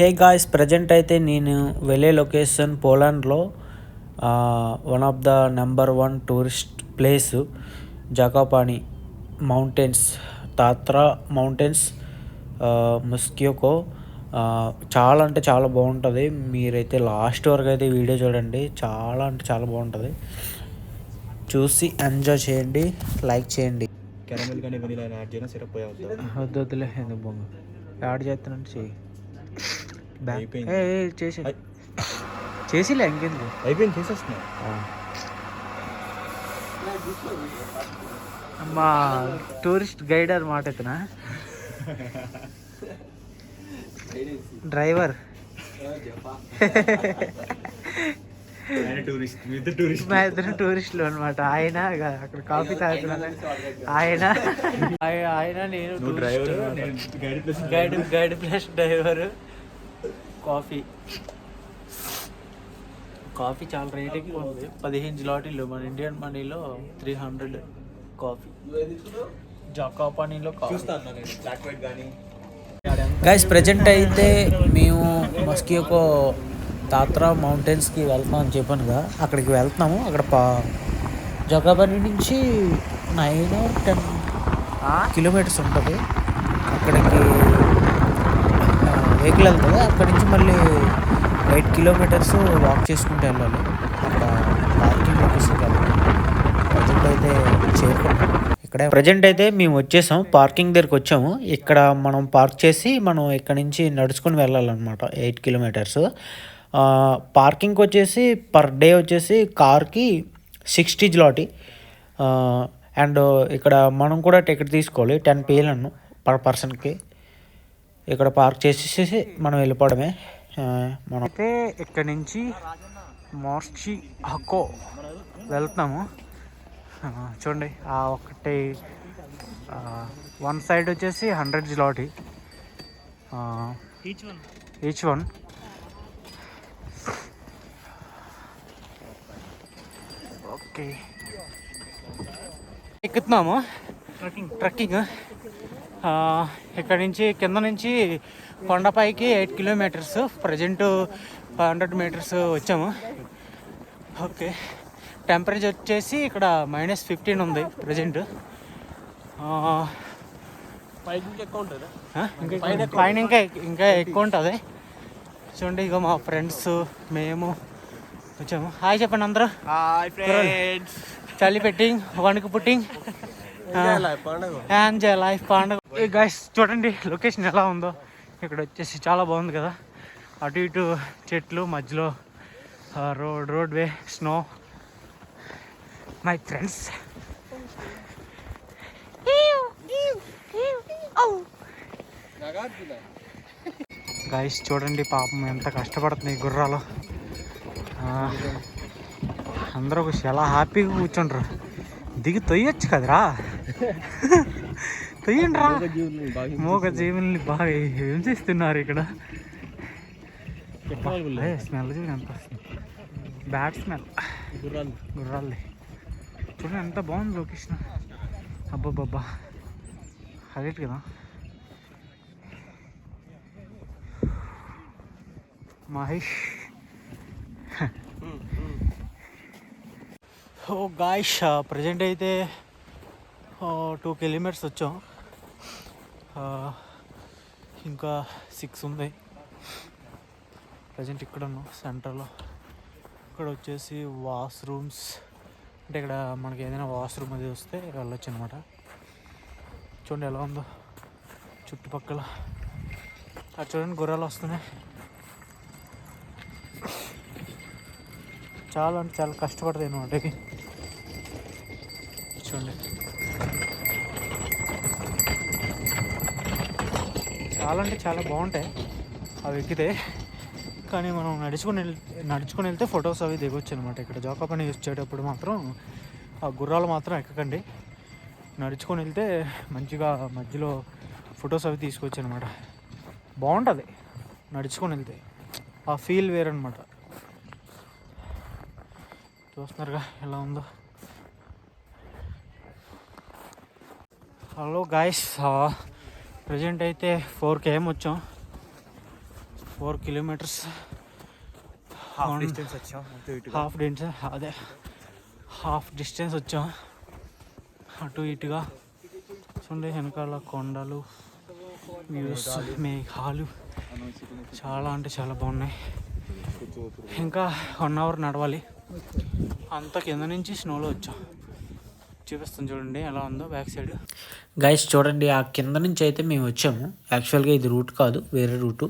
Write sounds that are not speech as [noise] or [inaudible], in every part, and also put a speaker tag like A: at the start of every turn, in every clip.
A: Hey guys present అయితే నేను వెళ్ళే location పోలాండ్లో one of the number one tourist place Zakopane mountains Tatra mountains ముస్క్యోకో చాలా అంటే చాలా బాగుంటుంది. మీరైతే లాస్ట్ వరకు అయితే వీడియో చూడండి. చాలా అంటే చాలా బాగుంటుంది. చూసి ఎంజాయ్ చేయండి లైక్ చేయండి.
B: క్యారమెల్ కానీ వెనీలా యాడ్ చేయడం సిరప్ పోయా వద్దా?
A: వద్దు వద్దులే ఎందుకు బొంగ యాడ్ చేస్తానంటే చెయ్యి. చేసి
B: అయ్.
A: చేసిలే ఇంకెందుకు?
B: అయిపోయింది చేసేస్తున్నా.
A: మా టూరిస్ట్ గైడ్ అనమాట ఇతన? డ్రైవర్. మా ఇద్దరు టూరిస్టులు అనమాట ఆయన అక్కడ కాఫీ తాగుతున్నాను ఆయన ఆయ- ఆయన. నేను
B: guide
A: guide plus driver. Coffee. Coffee చాలా రేట్ ఎక్కువ ఉంది. పదిహేను జిలాటీలు మన ఇండియన్ మనీలో త్రీ హండ్రెడ్ కాఫీ. జకాపానీలో గైస్ ప్రజెంట్ అయితే మేము మస్కియోకో తాత్రా మౌంటైన్స్కి వెళ్తున్నాం అని చెప్పానుగా. అక్కడికి వెళ్తున్నాము. అక్కడ పా జగాబాని నుంచి నైన్ టెన్ కిలోమీటర్స్ ఉంటుంది. అక్కడికి వెహికల్ వెళ్తుంది అక్కడి నుంచి మళ్ళీ ఎయిట్ కిలోమీటర్స్ వాక్ చేసుకుంటూ వెళ్ళాలి. అక్కడ పార్కింగ్ ప్రజెంట్ అయితే చేరుకుంటాం. ఇక్కడ ప్రజెంట్ అయితే మేము వచ్చేసాం. పార్కింగ్ దగ్గరికి వచ్చాము. ఇక్కడ మనం పార్క్ చేసి మనం ఇక్కడ నుంచి నడుచుకుని వెళ్ళాలన్నమాట. ఎయిట్ కిలోమీటర్స్ పార్కింగ్కి వచ్చేసి పర్ డే వచ్చేసి కార్కి సిక్స్టీ జ్లాటి అండ్ ఇక్కడ మనం కూడా టికెట్ తీసుకోవాలి. టెన్ పేలను పర్ పర్సన్కి ఇక్కడ పార్క్ చేసేసి మనం వెళ్ళిపోవడమే. మనం అయితే ఇక్కడ నుంచి మార్చి హకో వెళ్తున్నాము. చూడండి ఆ ఒకటి వన్ సైడ్ వచ్చేసి hundred zloty. Each one each one. Okay. ఎక్కుతున్నాము. Trekking. ట్రక్కింగ్. ఇక్కడ నుంచి కింద నుంచి కొండపైకి eight kilometres present five hundred metres వచ్చాము. ఓకే. టెంపరేచర్ వచ్చేసి ఇక్కడ మైనస్ ఫిఫ్టీన్ ఉంది ప్రజెంట్. పైన ఇంకా ఇంకా ఎక్కువ ఉంటుంది. చూడండి ఇక మా ఫ్రెండ్స్ మేము వచ్చాము. హాయ్ చెప్పండి అందరూ. చలి పెట్టింగ్ వణుకు పుట్టింగ్ ఎంజాయ్ లైఫ్ పండుగ. గైస్ చూడండి లొకేషన్ ఎలా ఉందో. ఇక్కడ వచ్చేసి చాలా బాగుంది కదా. అటు ఇటు చెట్లు మధ్యలో road road way snow. My friends guys చూడండి పాపం ఎంత కష్టపడుతుంది ఈ గుర్రాలు. అందరూ చాలా హ్యాపీగా కూర్చుండ్రు. దిగి తొయ్యొచ్చు కదరా. తొయ్యండి రా మూగ జీవుల్ని బాగా ఏం చేస్తున్నారు ఇక్కడ స్మెల్ చూడు ఎంత వస్తుంది. Bad smell. గుర్రాలది. చూడండి ఎంత బాగుంది లొకేషన్. అబ్బబ్బబ్బా. హైలైట్ కదా. మహేష్. ఓ గాయష్ ప్రజెంట్ అయితే టూ కిలోమీటర్స్ వచ్చాం. ఇంకా సిక్స్ ఉంది. ప్రజెంట్ ఇక్కడ ఉన్నాం సెంటర్లో ఇక్కడ వచ్చేసి వాష్రూమ్స్ అంటే ఇక్కడ మనకి ఏదైనా వాష్రూమ్ అది వస్తే వెళ్ళొచ్చు అనమాట చూడండి ఎలా ఉందో చుట్టుపక్కల. అది చూడండి గుర్రాలు వస్తున్నాయి. చాలా అంటే చాలా కష్టపడతాయి అనమాట చూడండి. చాలా అంటే చాలా బాగుంటాయి. అవి ఎక్కితే కానీ మనం నడుచుకుని నడుచుకుని వెళ్తే ఫొటోస్ అవి దిగొచ్చు అనమాట ఇక్కడ జోకా పని వచ్చేటప్పుడు మాత్రం ఆ గుర్రాలు మాత్రం ఎక్కకండి. నడుచుకొని వెళ్తే మంచిగా మధ్యలో ఫొటోస్ అవి తీసుకోవచ్చు అనమాట బాగుంటుంది నడుచుకొని వెళ్తే. ఆ ఫీల్ వేరనమాట చూస్తున్నారుగా ఎలా ఉందో. హలో గాయస్ ప్రజెంట్ అయితే ఫోర్ కేఎం వచ్చాం. ఫోర్ కిలోమీటర్స్
C: హాఫ్ డిస్టెన్స్ వచ్చాం
A: హాఫ్ డిస్టెన్స్ అదే. హాఫ్ డిస్టెన్స్ వచ్చాం. అటు ఇటుగా. చూడండి వెనకాల కొండలు వ్యూస్ మేఘాలు. చాలా అంటే చాలా బాగున్నాయి. ఇంకా వన్ అవర్ నడవాలి. అంత కింద నుంచి స్నోలో వచ్చాం. చూపిస్తాను చూడండి ఎలా ఉందో బ్యాక్ సైడ్
D: గైస్ చూడండి ఆ కింద నుంచి అయితే మేము వచ్చాము. యాక్చువల్గా ఇది రూట్ కాదు వేరే రూటు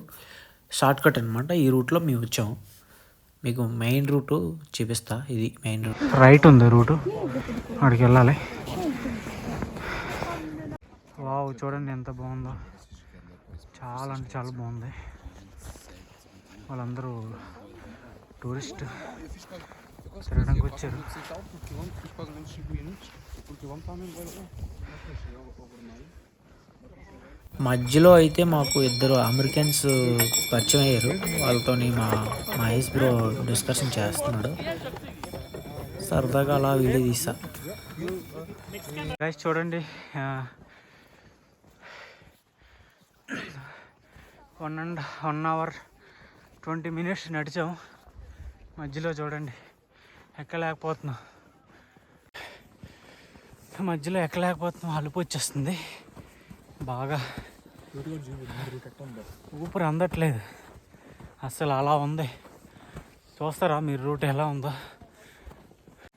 D: షార్ట్ కట్ అనమాట ఈ రూట్లో మేము వచ్చాము. మీకు మెయిన్ రూటు చూపిస్తా. ఇది మెయిన్ రూట్
A: రైట్ ఉంది రూటు అక్కడికి వెళ్ళాలి. వావ్ చూడండి ఎంత బాగుందో. చాలా అంటే చాలా బాగుంది. వాళ్ళందరూ టూరిస్ట్ తిరగడానికి వచ్చారు.
D: మధ్యలో అయితే మాకు ఇద్దరు అమెరికన్స్ పరిచయం అయ్యారు. వాళ్ళతో మా మహేష్ బ్రో డిస్కషన్ చేస్తున్నాడు. సరదాగా అలా వీడియో తీసా.
A: గైస్ చూడండి one and one hour twenty minutes నడిచాం. మధ్యలో చూడండి ఎక్కలేకపోతున్నాం. మధ్యలో ఎక్కలేకపోతున్నాం. అలుపు వచ్చేస్తుంది. బాగా ఊపిరి అందట్లేదు. అసలు అలా ఉంది. చూస్తారా మీరు రూట్ ఎలా ఉందో?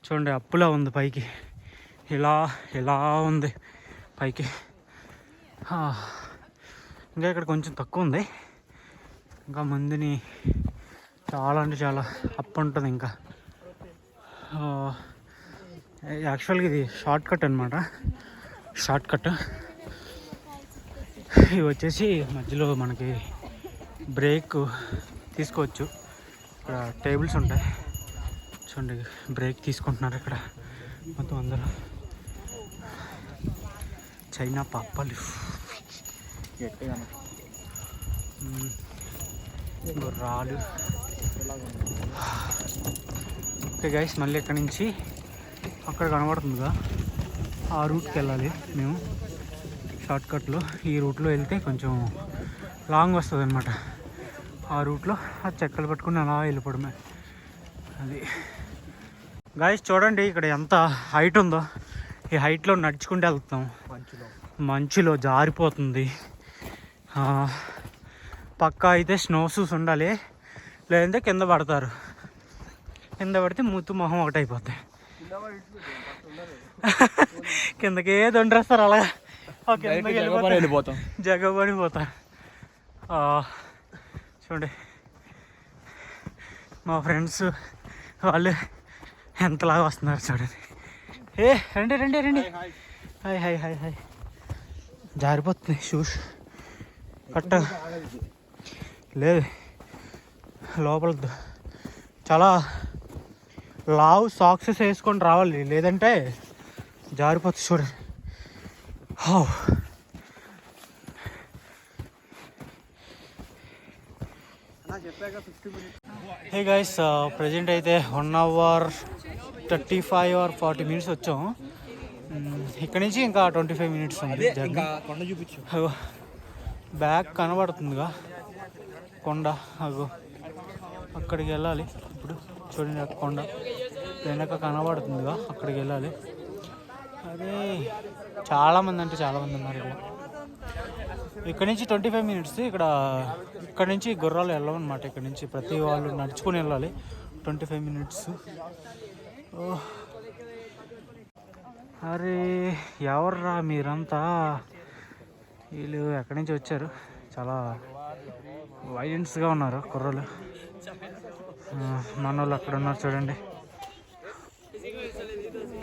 A: చూడండి అప్పులా ఉంది పైకి. ఇలా ఇలా ఉంది పైకి. ఇంకా ఇక్కడ కొంచెం తక్కువ ఉంది. ఇంకా ముందుని చాలా అంటే చాలా అప్ ఉంటుంది ఇంకా. యాక్చువల్గా ఇది షార్ట్ కట్ అనమాట షార్ట్ కట్ ఇవి వచ్చేసి మధ్యలో మనకి బ్రేక్ తీసుకోవచ్చు. ఇక్కడ టేబుల్స్ ఉంటాయి. చూడండి బ్రేక్ తీసుకుంటున్నారు ఇక్కడ మొత్తం అందరూ. చైనా పప్పలు
C: గట్టిగా
A: గుర్రాలు ఓకే గైస్ మళ్ళీ ఇక్కడ నుంచి అక్కడ కనబడుతుందిగా. ఆ రూట్కి వెళ్ళాలి మేము. షార్ట్ కట్లో. ఈ రూట్లో వెళ్తే కొంచెం లాంగ్ వస్తుంది అనమాట ఆ రూట్లో ఆ చెక్కలు పట్టుకుని అలా వెళ్ళిపోవడమే. అది. గాయస్ చూడండి ఇక్కడ ఎంత హైట్ ఉందో. ఈ హైట్లో నడుచుకుంటూ వెళ్తాం.
C: మంచులో.
A: జారిపోతుంది. పక్కా అయితే స్నో షూస్ ఉండాలి. లేదంటే కింద పడతారు. కింద పడితే మూతు మొహం ఒకటి అయిపోతాయి కిందకే దొండరేస్తారు అలాగా.
C: వెళ్ళిపోతాం
A: జగబడిపోతా ఆ, చూడండి. మా ఫ్రెండ్స్ వాళ్ళు ఎంతలాగా వస్తున్నారు చూడండి. ఏ రండి రండి రండి. Hi hi. హాయ్ హాయ్ జారిపోతుంది షూస్ కట్ట. లేదు. లోపల చాలా లావు సాక్సెస్ వేసుకొని రావాలి. లేదంటే జారిపోతుంది చూడండి. హో హే గైస్ ప్రజెంట్ అయితే one hour thirty five or forty minutes వచ్చాం. మ్మ్, ఇక్కడ నుంచి ఇంకా ట్వంటీ ఫైవ్ మినిట్స్ ఉంది అగో బ్యాగ్ కనబడుతుందిగా. కొండ అగో అక్కడికి వెళ్ళాలి. ఇప్పుడు చూడండి కొండ. వెనక కనబడుతుందిగా అక్కడికి వెళ్ళాలి. అదే చాలామంది అంటే చాలామంది ఉన్నారు ఇక్కడ. ఇక్కడ నుంచి ట్వంటీ ఫైవ్ మినిట్స్ ఇక్కడ ఇక్కడ నుంచి గుర్రాలు వెళ్ళవన్నమాట ఇక్కడ నుంచి. ప్రతి వాళ్ళు నడుచుకుని వెళ్ళాలి. Twenty five minutes. అరే ఎవర్రా మీరంతా? వీళ్ళు ఎక్కడి నుంచి వచ్చారు? చాలా వైలెన్స్గా ఉన్నారు కుర్రలు మన వాళ్ళు అక్కడ ఉన్నారు చూడండి.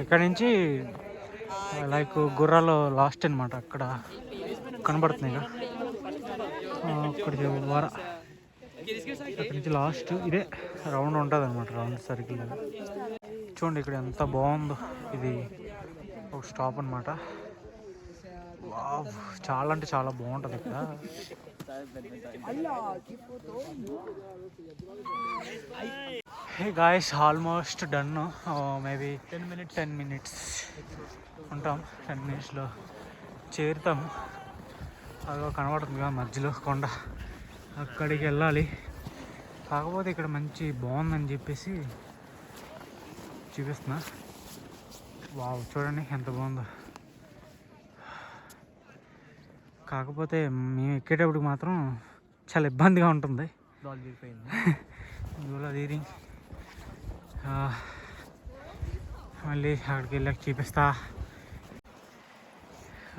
A: ఇక్కడ నుంచి లైక్ గుర్రాలు లాస్ట్ అనమాట అక్కడ. కనబడుతున్నాయి అక్కడ ఆ, అక్కడికి వర అక్కడి నుంచి లాస్ట్ ఇదే రౌండ్ ఉంటుంది అనమాట రౌండ్ సర్కిల్ చూడండి ఇక్కడ ఎంత బాగుందో. ఇది ఒక స్టాప్ అనమాట చాలా అంటే చాలా బాగుంటుంది ఇక్కడ. Hey guys almost done maybe ten minutes ten minutes ఉంటాం. టెన్ మినిట్స్లో చేరుతాము అదో కనబడుతుందిగా మధ్యలో కొండ. అక్కడికి వెళ్ళాలి. కాకపోతే ఇక్కడ మంచి బాగుందని చెప్పేసి చూపిస్తున్నా. వావ్ చూడండి ఎంత బాగుందో. కాకపోతే మేము ఎక్కేటప్పుడు మాత్రం చాలా ఇబ్బందిగా ఉంటుంది.
C: దాల్ విరిపోయింది
A: ఇవాళ [laughs] తీరి ఆ, మళ్ళీ అక్కడికి వెళ్ళాక చూపిస్తా.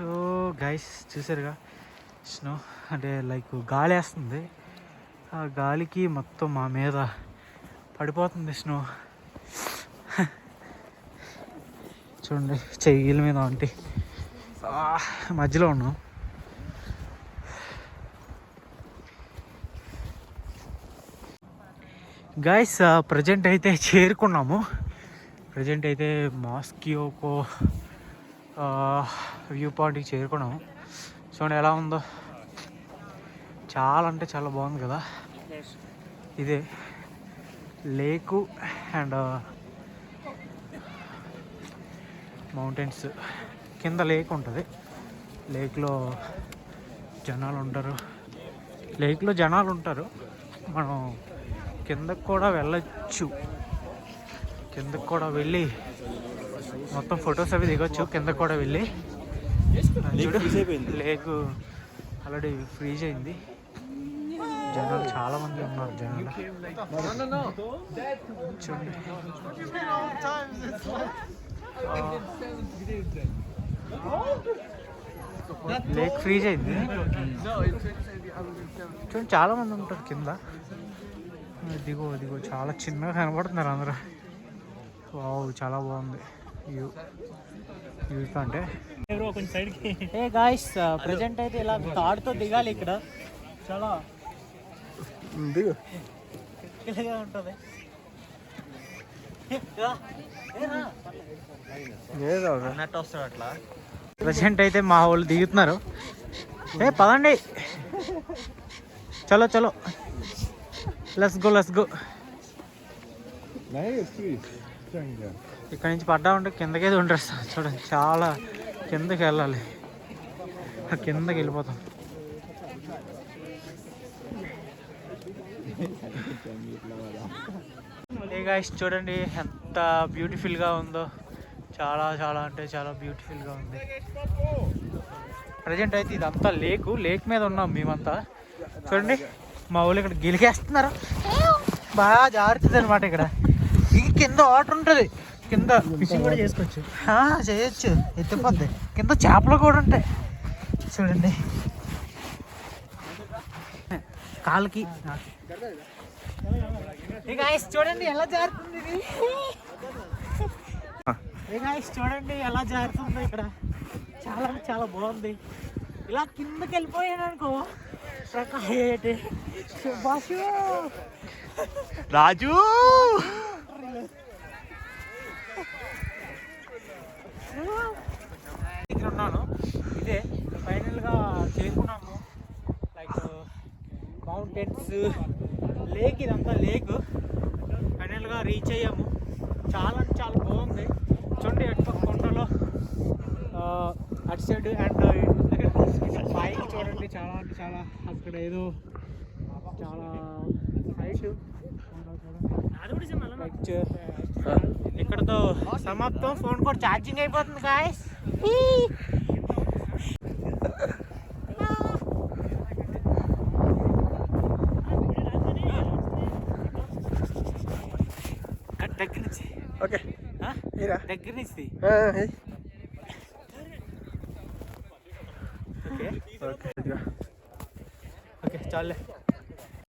A: ఓ గైస్ చూసారుగా? స్నో అంటే లైక్ గాలి వేస్తుంది. ఆ గాలికి మొత్తం మా మీద పడిపోతుంది స్నో చూడండి చెయ్యిల మీద అంటే మధ్యలో ఉన్నాం. గాయస్ ప్రజెంట్ అయితే చేరుకున్నాము. ప్రజెంట్ అయితే మాస్కియోకో వ్యూ పాయింట్కి చేరుకున్నాము. చూడండి ఎలా ఉందో. చాలా అంటే చాలా బాగుంది కదా. ఇదే లేకు అండ్ మౌంటైన్స్ కింద లేక్ ఉంటుంది. లేక్లో జనాలు ఉంటారు. లేక్లో జనాలు ఉంటారు. మనం కిందకు కూడా వెళ్ళొచ్చు. కిందకు కూడా వెళ్ళి మొత్తం ఫొటోస్ అవి దిగొచ్చు. కిందకు కూడా వెళ్ళి. చూడు. లేక్ ఆల్రెడీ ఫ్రీజ్ అయింది. జనాలు చాలా మంది ఉన్నారు జనాలు. చూడండి. లేక్ ఫ్రీజ్ అయింది. చూడండి చాలా మంది ఉంటారు కింద. దిగో దిగో చాలా చిన్నగా కనబడుతున్నారు అందరూ. వావ్ చాలా బాగుంది. వ్యూ. వ్యూ అంటే.
D: ఏ గాయస్ ప్రజెంట్ అయితే ఇలా తాడుతో దిగాలి ఇక్కడ. చాలా
C: దిగు.
D: ఉంటుంది. అట్లా.
A: ప్రజెంట్ అయితే మా వాళ్ళు దిగుతున్నారు. ఏ పదండి. చలో చలో. లెస్ గో లెస్ గో ఇక్కడ నుంచి పడ్డా ఉంటే కిందకే ఉండేస్తాం చూడండి చాలా కిందకి వెళ్ళాలి. ఆ కిందకి వెళ్ళిపోతాం. గాయస్ చూడండి ఎంత బ్యూటిఫుల్గా ఉందో. చాలా చాలా అంటే చాలా బ్యూటిఫుల్గా ఉంది. ప్రజెంట్ అయితే ఇదంతా లేకు లేక్ మీద ఉన్నాం మేమంతా. చూడండి మా వాళ్ళు ఇక్కడ గిలికేస్తున్నారు. బాగా జారుతుంది అనమాట ఇక్కడ. ఈ కింద వాటర్ ఉంటుంది. కింద ఫిషింగ్ కూడా చేసుకోవచ్చు. చేయొచ్చు. ఎత్తిపోద్ది. కింద చేపలు కూడా ఉంటాయి. చూడండి. కాళ్ళకి చూడండి ఎలా జారుతుంది ఇది. చూడండి ఎలా జారుతుందో ఇక్కడ. చాలా చాలా బాగుంది. ఇలా కిందకి వెళ్ళిపోయాను అనుకో ప్రకాశ్
C: రాజు!
A: ఇక్కడ ఉన్నాను. ఇదే ఫైనల్గా చేరుకున్నాము. లైక్ మౌంటైన్స్ లేక్ ఇదంతా లేక్ ఫైనల్గా రీచ్ అయ్యాము. చాలా అంటే చాలా బాగుంది. చూడండి అటు పక్క కొండలో అటు సైడ్ అండ్ పైకి చూడండి చాలా అంటే చాలా అక్కడ ఏదో చాలా హైట్ ఇక్కడతో సమాప్తం. ఫోన్ కూడా ఛార్జింగ్ అయిపోతుంది గాయస్ దగ్గర నుంచి
C: ఓకే
A: దగ్గర నుంచి. ఓకే
C: ఓకే
A: ఓకే చాలే